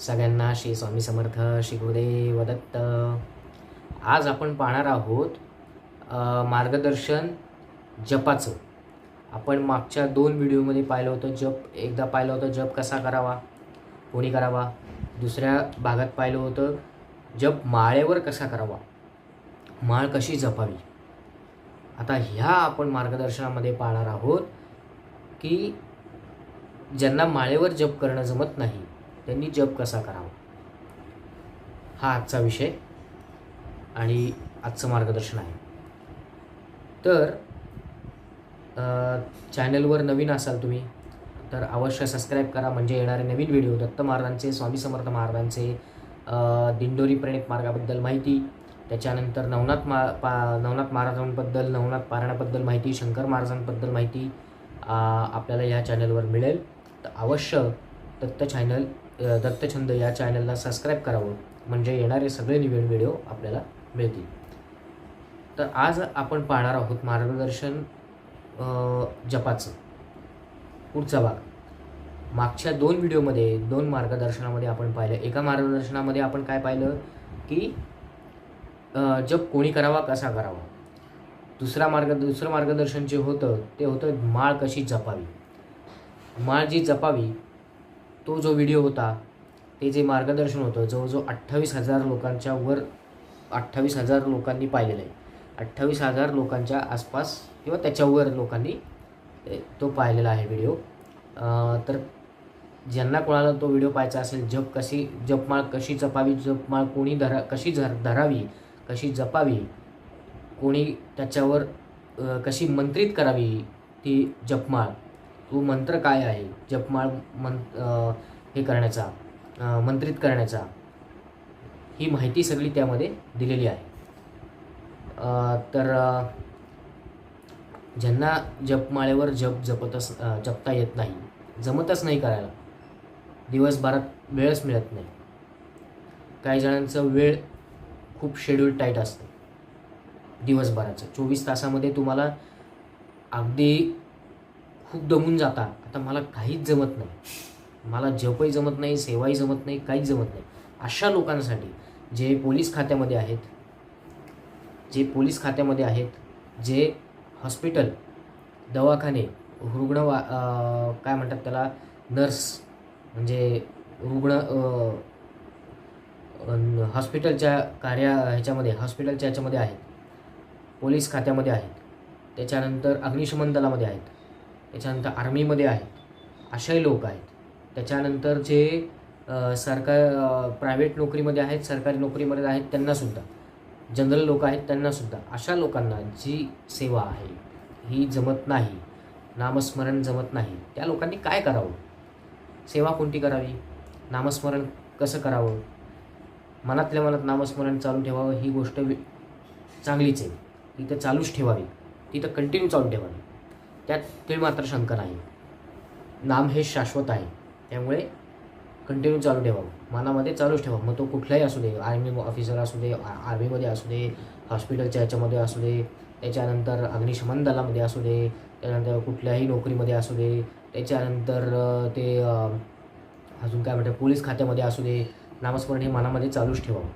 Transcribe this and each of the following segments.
सगळ्यांना श्री स्वामी समर्थ श्री गुरुदेव दत्त. आज आपण पाहणार आहोत मार्गदर्शन जपाचं. आपण मागच्या दोन व्हिडिओमध्ये पाहिलं होतं जप एकदा पाहिलं होतं जप कसा करावा कोणी करावा. दुसऱ्या भागात पाहिलं होतं जप माळेवर कसा करावा माळ कशी जपावी. आता ह्या आपण मार्गदर्शनामध्ये पाहणार आहोत की ज्यांना माळेवर जप करणं जमत नाही त्यांनी जप कसा करावा? हा आजचा विषय आणि आजचं मार्गदर्शन आहे. तर चॅनलवर नवीन असाल तुम्ही तर अवश्य सबस्क्राईब करा. म्हणजे येणारे नवीन व्हिडिओ दत्त महाराजांचे स्वामी समर्थ महाराजांचे दिंडोरी प्रणित मार्गाबद्दल माहिती त्याच्यानंतर नवनाथ मा पा नवनाथ महाराजांबद्दल नवनाथ पारायणाबद्दल माहिती शंकर महाराजांबद्दल माहिती आपल्याला या चॅनलवर मिळेल. तर अवश्य दत्त चॅनल दत्तछंद या चॅनलला सबस्क्राईब करावं. म्हणजे येणारे सगळे नवीन व्हिडिओ आपल्याला मिळतील. तर आज आपण पाहणार आहोत मार्गदर्शन जपाचं. पुढचा भाग. मागच्या दोन व्हिडिओमध्ये दोन मार्गदर्शनामध्ये आपण पाहिलं. एका मार्गदर्शनामध्ये आपण काय पाहिलं? की जप कोणी करावा कसा करावा? दुसरा मार्ग दुसरं मार्गदर्शन जे होतं ते होतं माळ कशी जपावी? माळ जी जपावी तो जो व्हिडिओ होता ते जे मार्गदर्शन होतं जवळजवळ अठ्ठावीस हजार लोकांच्या वर अठ्ठावीस हजार लोकांनी पाहिलेलं आहे. अठ्ठावीस हजार लोकांच्या आसपास किंवा त्याच्यावर लोकांनी तो पाहिलेला आहे व्हिडिओ तर ज्यांना कोणाला तो व्हिडिओ पाहायचा असेल जप कशी जपमाळ कशी जपावी जपमाळ कोणी धरा कशी धर धरावी कशी जपावी कोणी त्याच्यावर कशी मंत्रित करावी ती जपमाळ तो मंत्र काय आहे? जपमाळ मं हे करण्याचा मंत्रित करण्याचा ही माहिती सगळी त्यामध्ये दिलेली आहे. तर ज्यांना जपमाळेवर जप जपतच जपता येत नाही जमतच नाही करायला दिवसभरात वेळच मिळत नाही. काही जणांचं वेळ खूप शेड्यूल टाईट असतं दिवसभराचं. चोवीस तासामध्ये तुम्हाला अगदी खूप दमून जाता आता मला काहीच जमत नाही. मला जपही जमत नाही सेवाही जमत नाही काहीच जमत नाही. अशा लोकांसाठी जे पोलीस खात्यामध्ये आहेत जे पोलीस खात्यामध्ये आहेत जे हॉस्पिटल दवाखाने रुग्ण वा काय म्हणतात त्याला नर्स म्हणजे रुग्ण हॉस्पिटलच्या कार्या ह्याच्यामध्ये हॉस्पिटलच्या ह्याच्यामध्ये आहेत. पोलीस खात्यामध्ये आहेत. त्याच्यानंतर अग्निशमन दलामध्ये आहेत. त्याच्यानंतर आर्मीमध्ये आहेत अशाही लोक आहेत. त्याच्यानंतर जे सरकार प्रायव्हेट नोकरीमध्ये आहेत सरकारी नोकरीमध्ये आहेत त्यांनासुद्धा. जनरल लोक आहेत त्यांनासुद्धा. अशा लोकांना जी सेवा आहे ही जमत नाही नामस्मरण जमत नाही त्या लोकांनी काय करावं? सेवा कोणती करावी? नामस्मरण कसं करावं? मनातल्या मनात नामस्मरण चालू ठेवावं ही गोष्ट चांगलीच आहे. तिथं चालूच ठेवावी. तिथं कंटिन्यू चालू ठेवावी. त्यात ते मात्र शंका नाही. नाम हे शाश्वत आहे. त्यामुळे कंटिन्यू चालू ठेवावं मनामध्ये चालूच ठेवा. मग तो कुठलाही असू दे आर्मी ऑफिसर असू दे आर्मीमध्ये असू दे हॉस्पिटलच्या ह्याच्यामध्ये असू दे त्याच्यानंतर अग्निशमन दलामध्ये असू दे त्यानंतर कुठल्याही नोकरीमध्ये असू दे त्याच्यानंतर ते अजून काय म्हणतात पोलीस खात्यामध्ये असू दे नामस्मरण हे मनामध्ये चालूच ठेवावं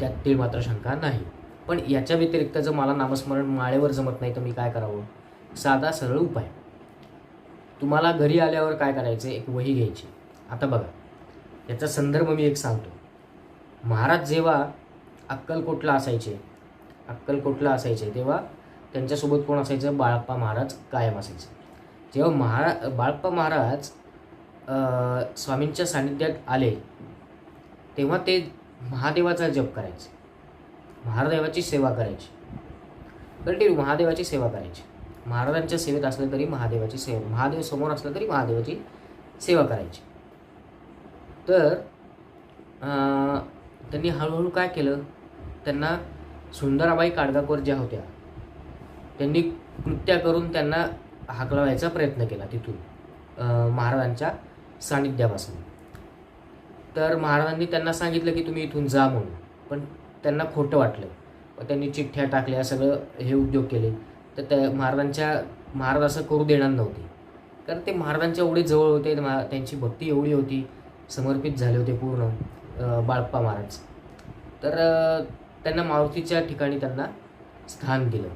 त्यात ते मात्र शंका नाही. पण याच्या व्यतिरिक्त जर मला नामस्मरण माळेवर जमत नाही तर मी काय करावं? साधा सरळ उपाय. तुम्हाला घरी आल्यावर काय करायचं एक वही घ्यायची. आता बघा. याचा संदर्भ मी एक सांगतो. महाराज जेव्हा अक्कलकोटला असायचे अक्कलकोटला असायचे तेव्हा त्यांच्यासोबत कोण असायचं? बाळप्पा महाराज कायम असायचे. जेव्हा महारा बाळप्पा महाराज स्वामींच्या सान्निध्यात आले तेव्हा ते महादेवाचा जप करायचे. महादेवाची सेवा करायची. कंटिन्यू महादेवाची सेवा करायची. महाराजांच्या सेवेत असलं तरी महादेवाची सेवा महादेव समोर असलं तरी महादेवाची सेवा करायची. तर त्यांनी हळूहळू काय केलं? त्यांना सुंदराबाई काडगाकर ज्या होत्या त्यांनी कृत्या करून त्यांना हाकलवायचा प्रयत्न केला तिथून महाराजांच्या सानिध्यापासून. तर महाराजांनी त्यांना सांगितलं की तुम्ही इथून जा म्हणून पण त्यांना खोटं वाटलं. व त्यांनी चिठ्ठ्या टाकल्या सगळं हे उद्योग केले. तर त्या महाराजांच्या महाराज असं करू देणार नव्हते. कारण ते महाराजांच्या एवढे जवळ होते त्यांची भक्ती एवढी होती समर्पित झाले होते पूर्ण बाळप्पा महाराज. तर त्यांना मारुतीच्या ठिकाणी त्यांना स्थान दिलं.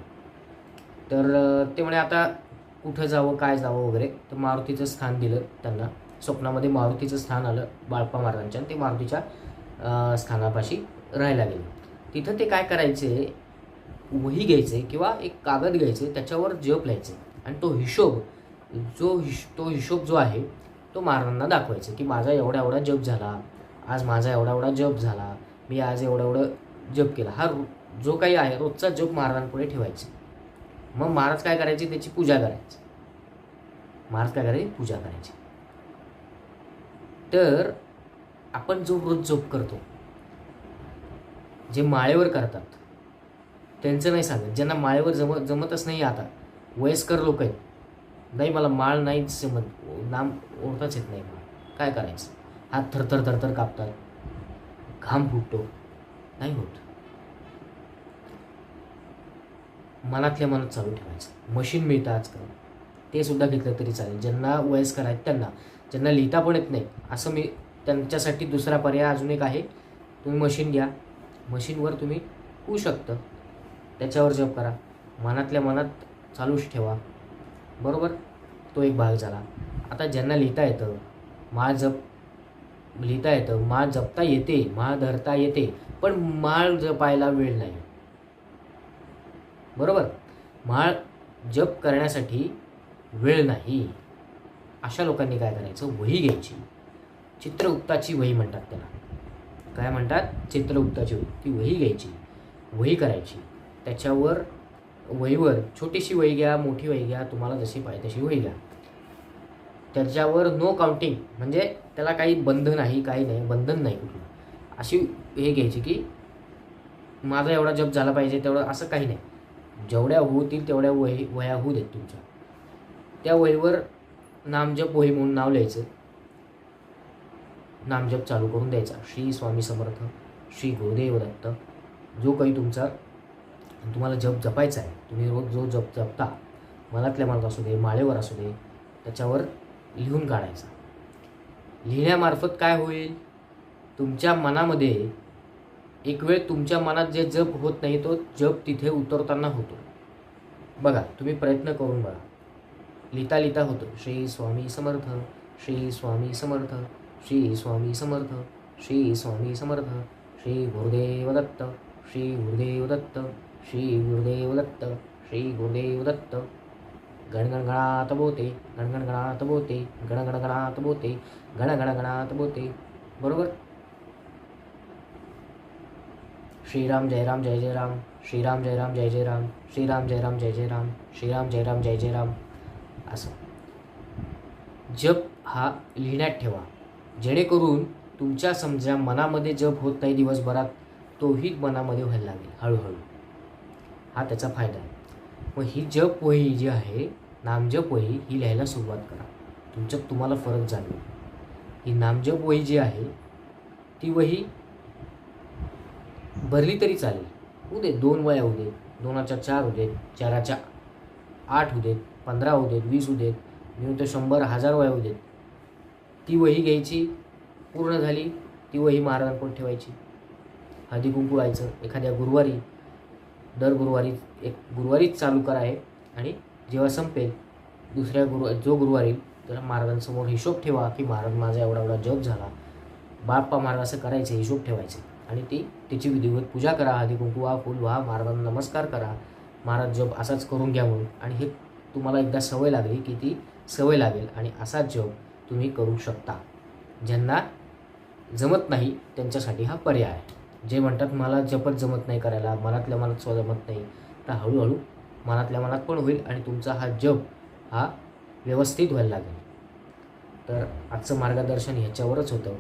तर ते म्हणे आता कुठं जावं काय जावं वगैरे तर मारुतीचं स्थान दिलं त्यांना. स्वप्नामध्ये मारुतीचं स्थान आलं बाळप्पा महाराजांच्या आणि ते मारुतीच्या स्थानापाशी राहायला गेले. तिथं ते काय करायचे वही घ्यायचे किंवा एक कागद घ्यायचे त्याच्यावर जप लिहायचे. आणि तो हिशोब जो हिश तो हिशोब जो आहे तो महाराजांना दाखवायचा की माझा एवढा एवढा जप झाला आज माझा एवढा एवढा जप झाला मी आज एवढा एवढं जप केला. हा जो काही आहे रोजचा जप महाराजांपुढे ठेवायचे. मग महाराज काय करायचे? त्याची पूजा करायची. महाराज काय करायचे? पूजा करायची. तर आपण जो रोज जप करतो जे माळेवर करतात त्यांचं नाही सांगत. ज्यांना माळेवर जम जमतच नाही आता. वयस्कर लोक आहेत. नाही मला माळ नाही जमत नाम ओळखताच येत नाही मला. काय करायचं? हात थरथर थरथर कापतात. घाम फुटतो. नाही होत. मनातल्या मनात चालू ठेवायचं. मशीन मिळतं आजकाल. ते सुद्धा घेतलं तरी चालेल. ज्यांना वयस्कर आहेत त्यांना. ज्यांना लिहिता पण येत नाही असं मी त्यांच्यासाठी दुसरा पर्याय अजून एक आहे. तुम्ही मशीन घ्या. मशीनवर तुम्ही होऊ शकतं. त्याच्यावर जप करा. मनातल्या मनात चालूच ठेवा. बरोबर? तो एक भाग झाला. आता ज्यांना लिहिता येतं माळ जप लिहिता येतं माळ जपता येते माळ धरता येते पण माळ जपायला वेळ नाही. बरोबर? माळ जप करण्यासाठी वेळ नाही. अशा लोकांनी काय करायचं? वही घ्यायची. चित्रगुप्ताची वही म्हणतात त्याला. काय म्हणतात? चित्रगुप्ताची ती वही घ्यायची. वही करायची. त्याच्यावर वहीवर छोटीशी वही घ्या मोठी वही घ्या तुम्हाला जशी पाहिजे तशी वही घ्या. त्याच्यावर नो काउंटिंग म्हणजे त्याला काही बंध नाही काही नाही बंधन नाही कुठलं. अशी हे घ्यायची की माझा एवढा जप झाला पाहिजे तेवढं असं काही नाही. जेवढ्या होतील तेवढ्या वही वह्या होऊ देत तुमच्या. त्या वहीवर नामजप वही म्हणून नाव लिहायचं. नामजप चालू करून द्यायचा. श्री स्वामी समर्थ श्री गुरुदेव दत्त जो काही तुमचा तुम्हाला जप जपायचा आहे. तुम्ही रोज जो जप जपता मनातल्या मनात असू दे माळेवर असू दे त्याच्यावर लिहून काढायचा. लिहिण्यामार्फत काय होईल? तुमच्या मनामध्ये एक वेळ तुमच्या मनात जे जप होत नाही तो जप तिथे उतरताना होतो. बघा तुम्ही प्रयत्न करून बघा. लिहिता लिहिता होतो. श्री स्वामी समर्थ श्री स्वामी समर्थ श्री स्वामी समर्थ श्री स्वामी समर्थ श्री गुरुदेव दत्त श्री गुरुदेव दत्त. श्री गुरुदेव दत्त श्री गुरुदेव दत्त गणगणगणात बोते गणगणगणात बोते गणगणगणात बोते गणगणगणात बोते। बरोबर? श्रीराम जय राम जय जय राम श्रीराम जय राम जय जय राम श्रीराम जय राम जय जय राम श्रीराम जय राम जय जय राम। असं. जप हा लिहिण्यात ठेवा. जेणेकरून तुमच्या समजा मनामध्ये जप होत नाही दिवसभरात तोही मनामध्ये व्हायला लागेल हळूहळू. हा त्याचा फायदा आहे. मग ही जप वही जी आहे नामजप वही ही लिहायला सुरुवात करा. तुमच्यात तुम्हाला फरक जाणवेल. ही नामजप वही जी आहे ती वही भरली तरी चालेल. होऊ दे दोन वया होऊ देत दोनाच्या चार होऊ देत चाराच्या आठ होऊ देत पंधरा होऊ देत वीस होऊ देत तर शंभर हजार वया होऊ देत. ती वही घ्यायची पूर्ण झाली ती वही महाराजांकडून ठेवायची. हळदी कुंकू व्हायचं एखाद्या गुरुवारी दर गुरुवारी एक गुरुवारीच चालू करा आहे आणि जेव्हा संपेल दुसऱ्या गुरु जो गुरुवारी त्याला महाराजांसमोर हिशोब ठेवा की महाराज माझा एवढा एवढा जप झाला बाप्पा महाराज असं करायचं हिशोब ठेवायचे. आणि ती तिची विधिवत पूजा करा आधी कुंकू व्हा फुल व्हा महाराजांना नमस्कार करा. महाराज जप असाच करून घ्या म्हणून. आणि हे तुम्हाला एकदा सवय लागली की ती सवय लागेल आणि असाच जप तुम्ही करू शकता. ज्यांना जमत नाही त्यांच्यासाठी हा पर्याय आहे. जे म्हणतात मला जपत जमत नाही करायला मनातल्या मनात स्व जमत नाही. तर हळूहळू मनातल्या मनात पण होईल आणि तुमचा हा जप हा व्यवस्थित व्हायला लागेल. तर आजचं मार्गदर्शन ह्याच्यावरच होतं.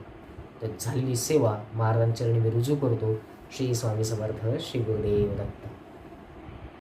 तर झालेली सेवा महाराजांचरणी मी रुजू करतो. श्री स्वामी समर्थ श्री गुरुदेव दत्त.